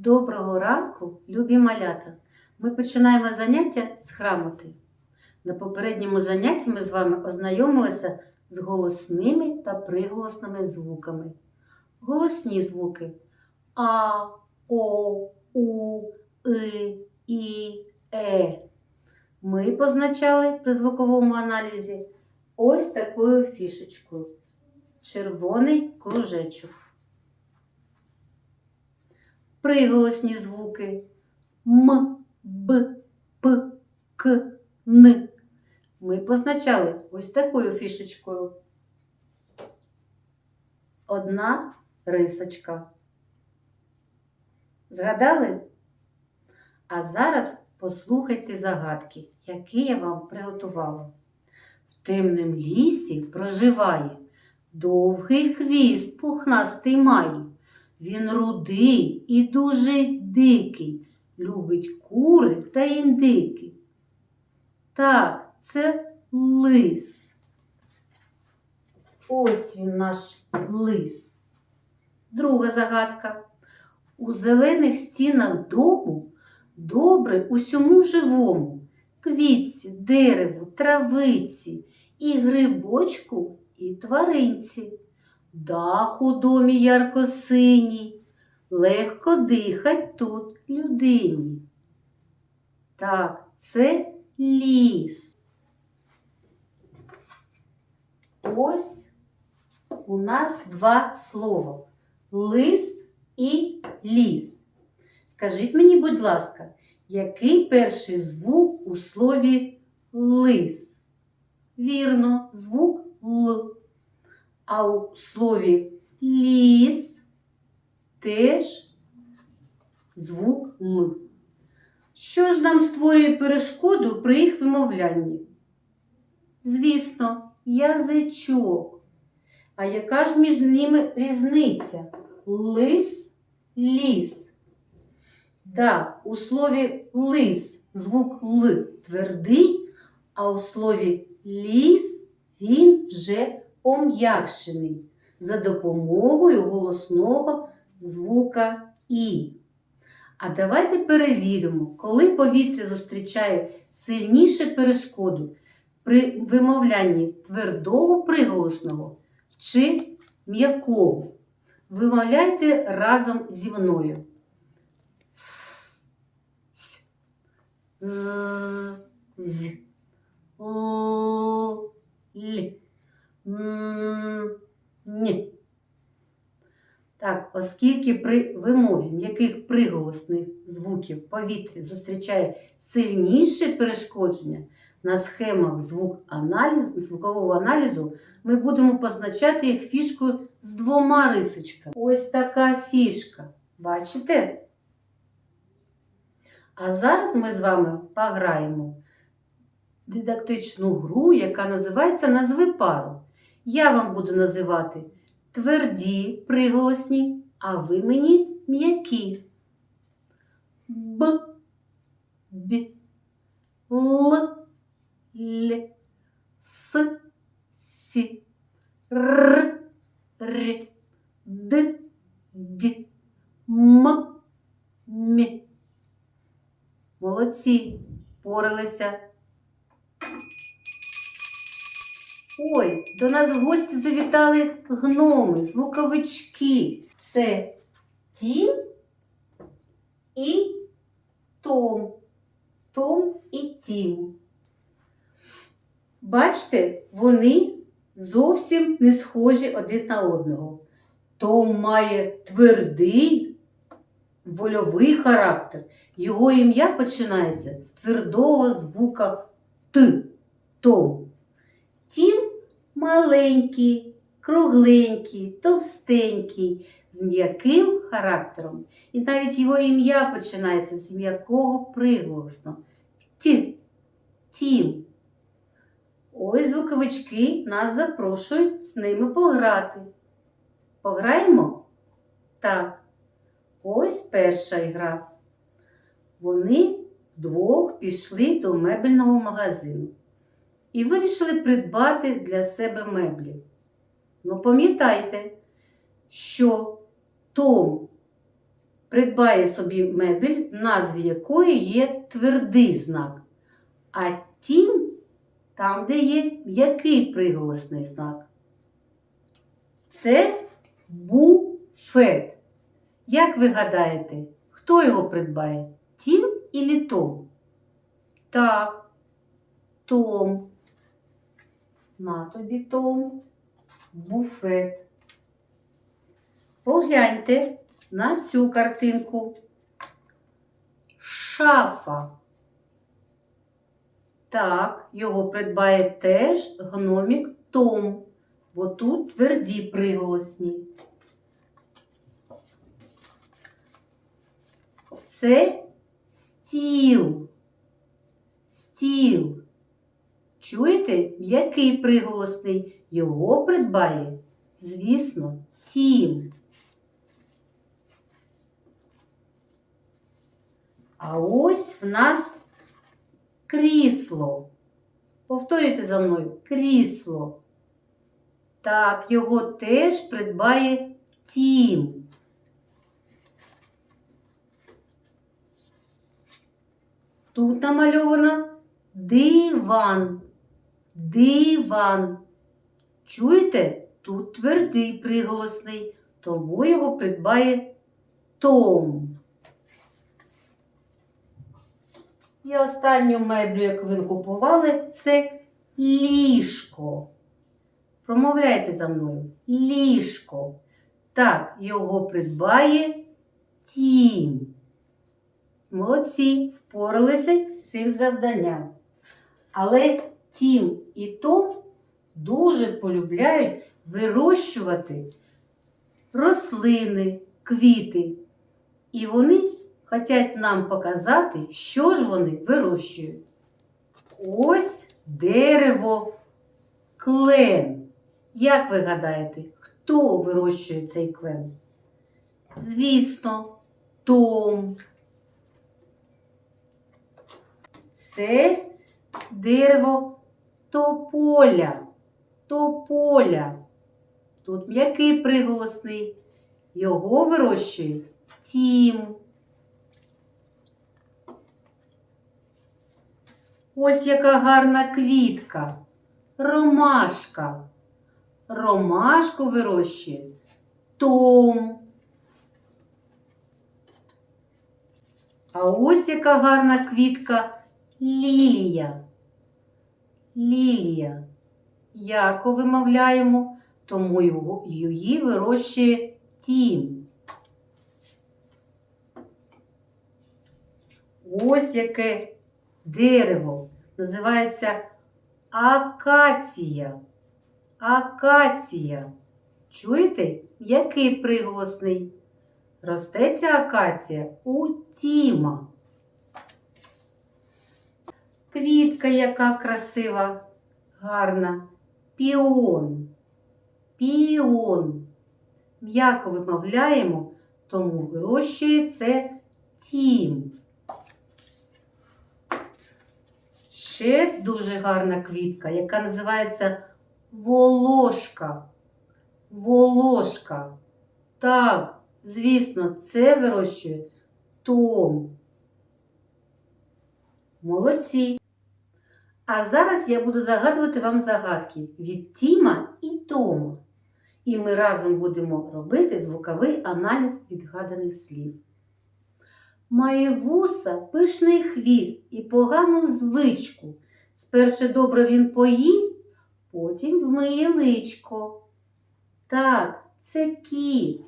Доброго ранку, любі малята! Ми починаємо заняття з грамоти. На попередньому занятті ми з вами ознайомилися з голосними та приголосними звуками. Голосні звуки А, О, У, И, І, Е. Ми позначали при звуковому аналізі ось такою фішечкою. Червоний кружечок. Приголосні звуки М, Б, П, К, Н. Ми позначали ось такою фішечкою. Одна рисочка. Згадали? А зараз послухайте загадки, які я вам приготувала. В темнім лісі проживає довгий хвіст пухнастий має. Він рудий і дуже дикий, любить кури та індики. Так, це лис. Ось він наш лис. Друга загадка. У зелених стінах дому добре усьому живому, квітці, дереву, травиці, і грибочку, і тваринці. Дах у домі ярко-синій, легко дихать тут людині. Так, це ліс. Ось у нас два слова лис і ліс. Скажіть мені, будь ласка, який перший звук у слові лис? Вірно, звук Л. А у слові ліс теж звук Л. Що ж нам створює перешкоду при їх вимовлянні? Звісно, язичок. А яка ж між ними різниця? Лис, ліс. Да, у слові лис звук Л твердий, а у слові ліс він вже пом'якшений за допомогою голосного звука І. А давайте перевіримо, коли повітря зустрічає сильніше перешкоду при вимовлянні твердого приголосного чи м'якого. Вимовляйте разом зі мною. С, с, з, з, л, л, ні. Так, оскільки при вимові м'яких приголосних звуків повітря зустрічає сильніше перешкодження, на схемах звук аналізу, звукового аналізу ми будемо позначати їх фішкою з двома рисочками. Ось така фішка. Бачите? А зараз ми з вами пограємо дидактичну гру, яка називається Назви пару. Я вам буду називати тверді приголосні, а ви мені м'які. Б, Б, Л, Л, С, С, Р, Р, Д, Д, М, М. Молодці, поралися. Ой, до нас в гості завітали гноми, звуковички. Це Тім і Том. Том і Тім. Бачите, вони зовсім не схожі один на одного. Том має твердий вольовий характер. Його ім'я починається з твердого звука Т. Том. Тім маленький, кругленький, товстенький, з м'яким характером. І навіть його ім'я починається з м'якого приголосного. Ті. Тім. Ось звуковички нас запрошують з ними пограти. Пограємо? Так. Ось перша гра. Вони вдвох пішли до мебельного магазину і вирішили придбати для себе меблі. Ну, пам'ятайте, що Том придбає собі мебель, в назві якої є твердий знак. А тім там, де є м'який приголосний знак. Це буфет. Як ви гадаєте, хто його придбає? Тім і Том? Так, Том. На тобі Том. Буфет. Погляньте на цю картинку. Шафа. Так, його придбає теж гномік Том, бо тут тверді приголосні. Це стіл. Стіл. Чуєте, який приголосний? Його придбає, звісно, тім. А ось в нас крісло. Повторюйте за мною крісло. Так, його теж придбає тім. Тут намальовано диван. Диван. Чуєте? Тут твердий приголосний, тому його придбає Том. І останню меблю, яку ви купували, це ліжко. Промовляйте за мною. Ліжко. Так, його придбає тім. Молодці, впоралися з цим завданням. Але тім і Том дуже полюбляють вирощувати рослини, квіти. І вони хочуть нам показати, що ж вони вирощують. Ось дерево клен. Як ви гадаєте, хто вирощує цей клен? Звісно, Том. Це дерево тополя. Тополя. Тут м'який приголосний. Його вирощує тім. Ось яка гарна квітка. Ромашка. Ромашку вирощує Том. А ось яка гарна квітка лілія. Лілія. Яко вимовляємо, тому її вирощує тім. Ось яке дерево. Називається акація. Акація. Чуєте, який приголосний? Росте ця акація у Тіма. Квітка, яка красива, гарна. Піон. Піон. М'яко вимовляємо, тому вирощує це тім. Ще дуже гарна квітка, яка називається волошка. Волошка. Так, звісно, це вирощує Том. Молодці. А зараз я буду загадувати вам загадки від Тіма і Тома. І ми разом будемо робити звуковий аналіз відгаданих слів. Має вуса, пишний хвіст і погану звичку. Спершу добре він поїсть, потім вмиє личко. Так, це кіт.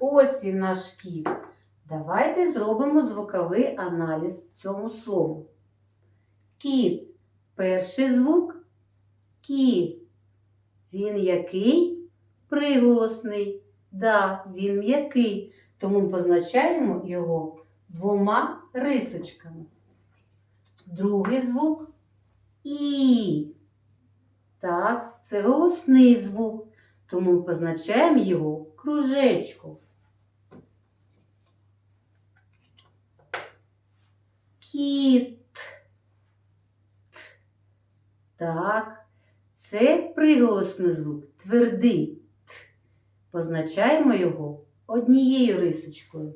Ось він наш кіт. Давайте зробимо звуковий аналіз цьому слову. Кіт. Перший звук кіт. Він який? Приголосний. Да, він м'який, тому позначаємо його двома рисочками. Другий звук І. Так, це голосний звук, тому позначаємо його кружечком. Кіт. Так, це приголосний звук, твердий. Т. позначаємо його однією рисочкою.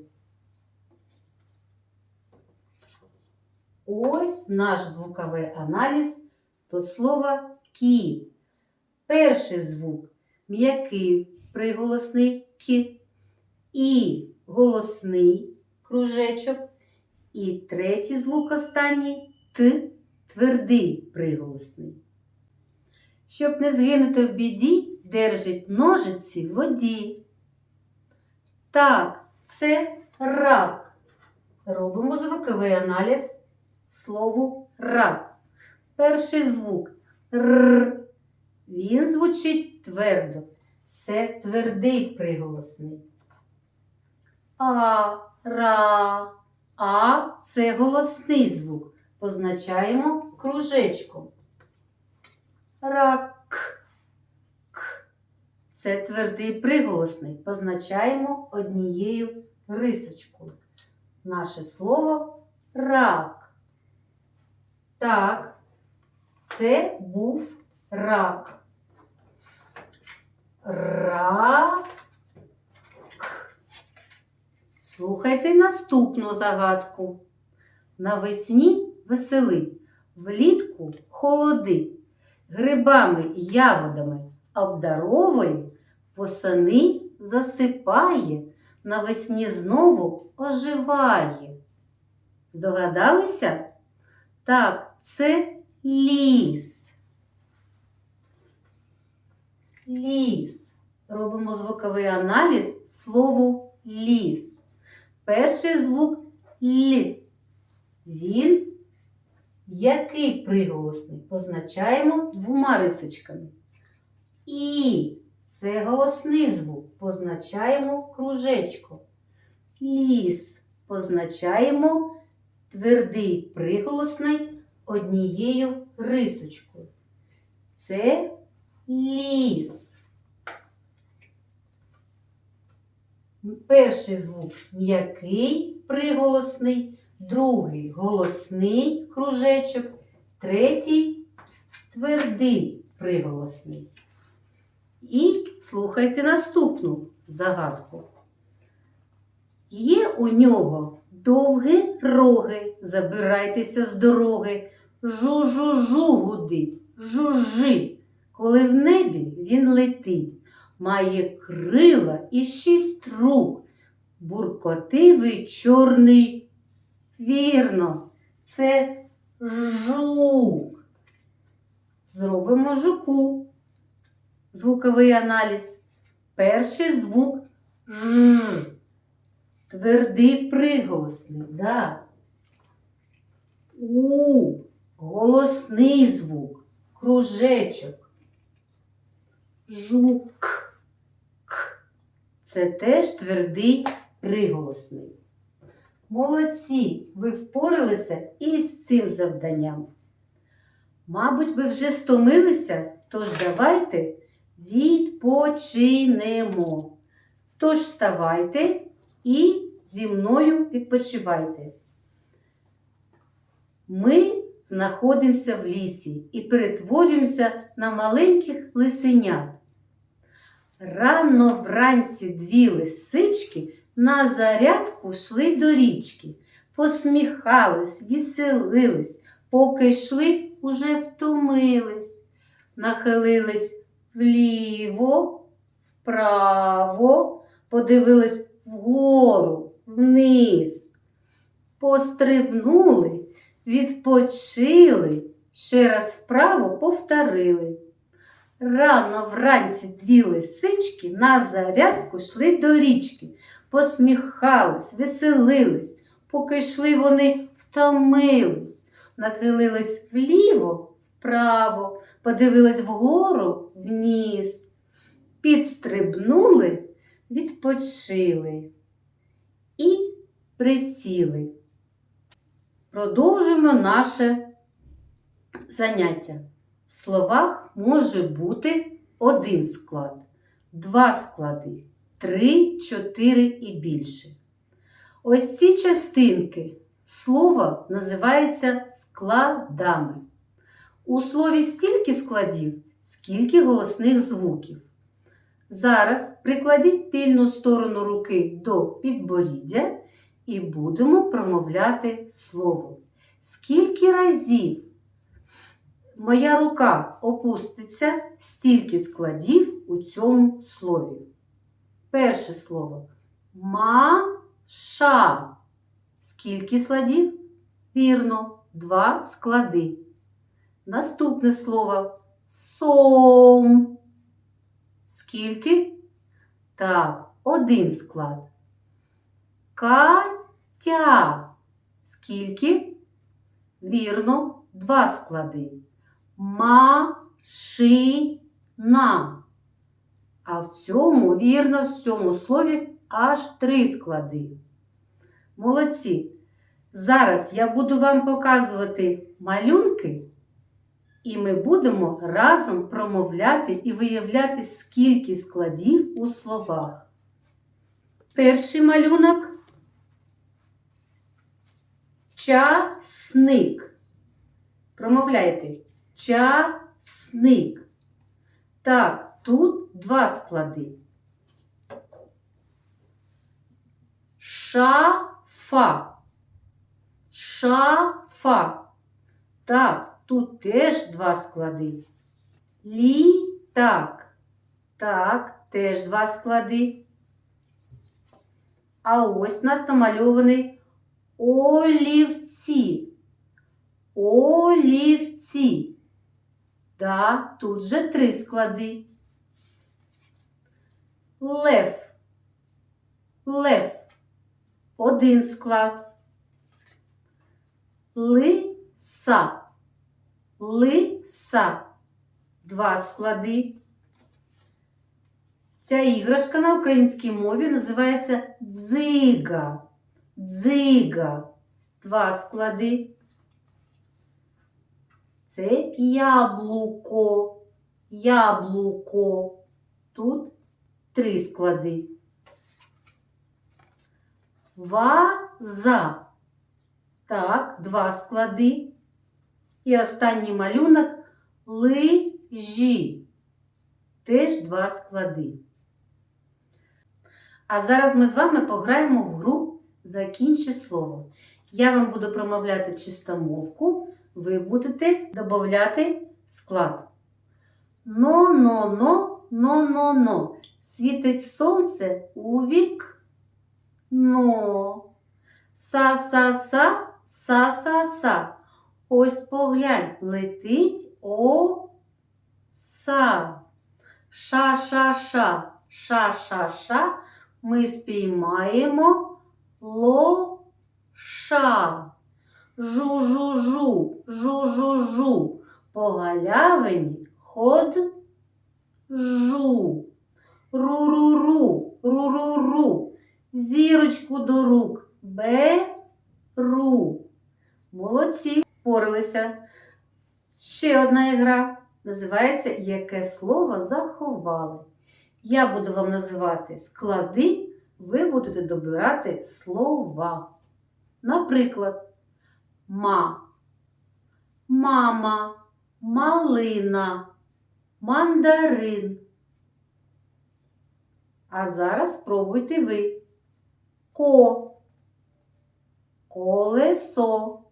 Ось наш звуковий аналіз до слова кі. Перший звук м'який приголосний кі, і голосний кружечок, і третій звук останній т твердий приголосний. Щоб не згинути в біді, держить ножиці в воді. Так, це рак. Робимо звуковий аналіз слову рак. Перший звук р. Він звучить твердо. Це твердий приголосний. А, ра, це голосний звук. Позначаємо кружечком. Рак. К. Це твердий приголосний. Позначаємо однією рисочкою. Наше слово рак. Так, це був рак. Рак. Слухайте наступну загадку. Навесні весели, влітку холоди, грибами і ягодами обдаровує, восени засипає, навесні знову оживає. Здогадалися? Так, це ліс. Ліс. Робимо звуковий аналіз слову ліс. Перший звук Л. Він який приголосний? Позначаємо двома рисочками. І це голосний звук. Позначаємо кружечком. Ліс позначаємо твердий приголосний однією рисочкою. Це ліс. Перший звук м'який приголосний, другий голосний кружечок, третій твердий приголосний. І слухайте наступну загадку. Є у нього довгі роги, забирайтеся з дороги, жу-жу-жу гудить, жужжи, коли в небі він летить має крила і шість рук, буркотивий чорний. Вірно, це жук. Зробимо жуку. Звуковий аналіз. Перший звук ж. Твердий приголосний, да. У. Голосний звук. Кружечок. Жук. Це теж твердий приголосний. Молодці! Ви впоралися із цим завданням. Мабуть, ви вже стомилися, тож давайте відпочинемо. Тож вставайте і зі мною відпочивайте. Ми знаходимося в лісі і перетворюємося на маленьких лисенят. Рано вранці дві лисички на зарядку йшли до річки, посміхались, веселились, поки йшли, уже втомились, нахилились вліво, вправо, подивились вгору, вниз, пострибнули, відпочили, ще раз вправо повторили. Рано вранці дві лисички на зарядку йшли до річки, посміхались, веселились, поки йшли вони втомились, нахилились вліво, вправо, подивились вгору вниз, підстрибнули, відпочили і присіли. Продовжуємо наше заняття. В словах може бути один склад, два склади, три, чотири і більше. Ось ці частинки слова називаються складами. У слові стільки складів, скільки голосних звуків. Зараз прикладіть тильну сторону руки до підборіддя і будемо промовляти слово. Скільки разів моя рука опуститься, стільки складів у цьому слові. Перше слово маша. Скільки складів? Вірно, два склади. Наступне слово сом. Скільки? Так, один склад. Катя. Скільки? Вірно, два склади. Машина. А в цьому, вірно, в цьому слові аж три склади. Молодці. Зараз я буду вам показувати малюнки, і ми будемо разом промовляти і виявляти, скільки складів у словах. Перший малюнок часник. Промовляйте часник. Так, тут два склади. Шафа. Шафа. Так, тут теж два склади. Літак. Так, теж два склади. А ось нас намальований олівці. Олівці. Да, тут же три склади. Лев. Лев. Один склад. Лиса. Лиса. Два склади. Ця іграшка на українській мові називається дзига. Дзига. Два склади. Це яблуко. Яблуко. Тут три склади. Ваза. Так, два склади. І останній малюнок лижі. Теж два склади. А зараз ми з вами пограємо в гру Закінчи слово. Я вам буду промовляти чистомовку, ви будете додати склад. Но-но-но, но-но-но. Світить сонце у вік. Но. Са-са-са, са-са-са. Ось поглянь, летить оса. Ша-ша-ша, ша-ша-ша. Ми спіймаємо лоша. Жу-жу-жу, жу-жу-жу. По галявині ходжу. Ру-ру-ру, ру-ру-ру. Зірочку до рук беру. Молодці, впоралися. Ще одна ігра. Називається Яке слово заховали. Я буду вам називати склади, ви будете добирати слова. Наприклад, ма, мама, малина, мандарин. А зараз спробуйте ви. Ко, колесо,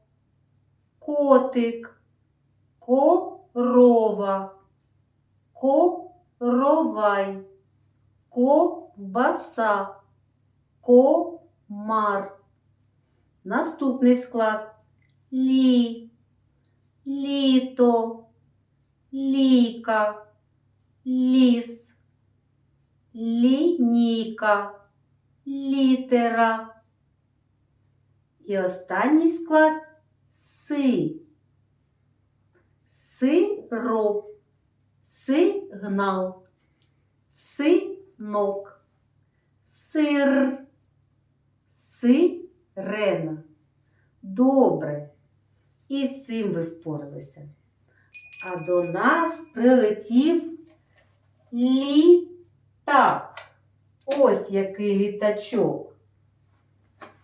котик, корова, коровай, ковбаса, комар. Наступний склад лі, літо, ліка, ліс, лінійка, літера. І останній склад си. Сироп, сигнал, синок, сир, сирена. Добре. І з цим ви впоралися. А до нас прилетів літак. Ось який літачок.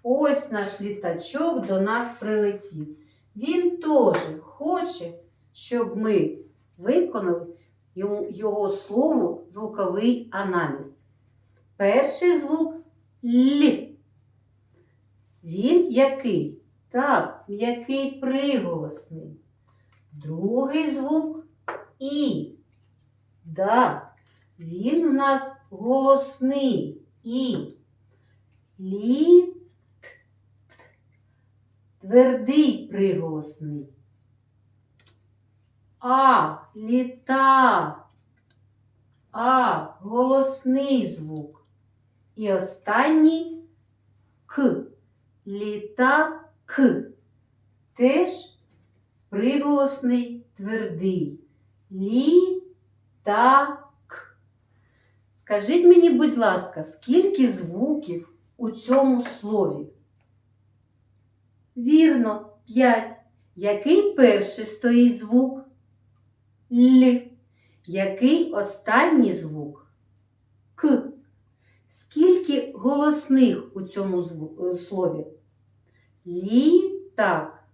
Ось наш літачок до нас прилетів. Він теж хоче, щоб ми виконали його слову звуковий аналіз. Перший звук Л. Він який? Так, м'який приголосний. Другий звук І. Да, він у нас голосний І. Літ. Твердий приголосний. А. Літа. А. Голосний звук. І останній К. Літа К. Теж приголосний твердий. Літак. Скажіть мені, будь ласка, скільки звуків у цьому слові? Вірно, п'ять. Який перший стоїть звук? Л. Який останній звук? К. Скільки голосних у цьому е, слові? Літак.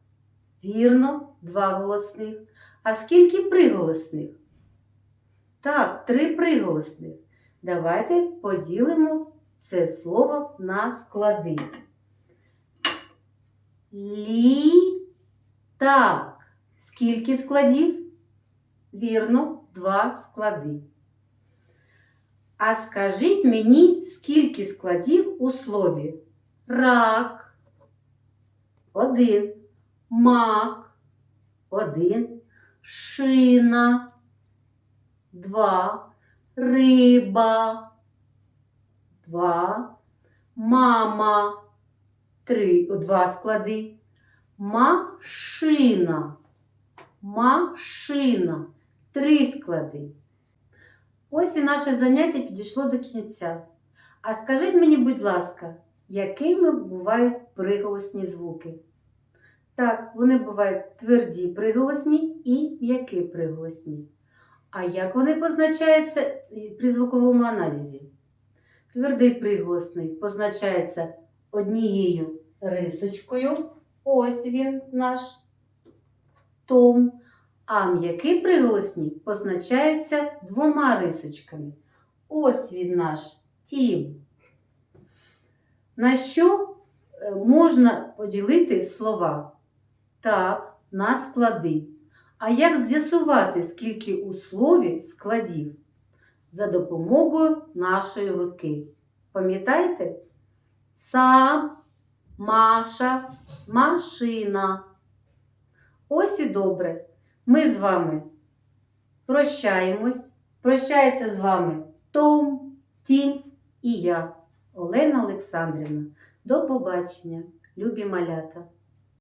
Вірно, два голосних. А скільки приголосних? Так, три приголосних. Давайте поділимо це слово на склади. Літак. Скільки складів? Вірно, два склади. А скажіть мені, скільки складів у слові рак? Один. Мак. Один. Шина. Два. Риба. Два. Мама. Три. Два склади. Машина. Машина. Три склади. Ось і наше заняття підійшло до кінця. А скажіть мені, будь ласка, якими бувають приголосні звуки? Так, вони бувають тверді приголосні і м'які приголосні. А як вони позначаються при звуковому аналізі? Твердий приголосний позначається однією рисочкою. Ось він наш том. А м'які приголосні позначаються двома рисочками. Ось він наш тім. На що е, можна поділити слова? Так, на склади. А як з'ясувати, скільки у слові складів? За допомогою нашої руки. Пам'ятаєте? Сам, Маша, машина. Ось і добре. Ми з вами прощаємось. Прощається з вами Том, Тім і я, Олена Олександрівна. До побачення, любі малята!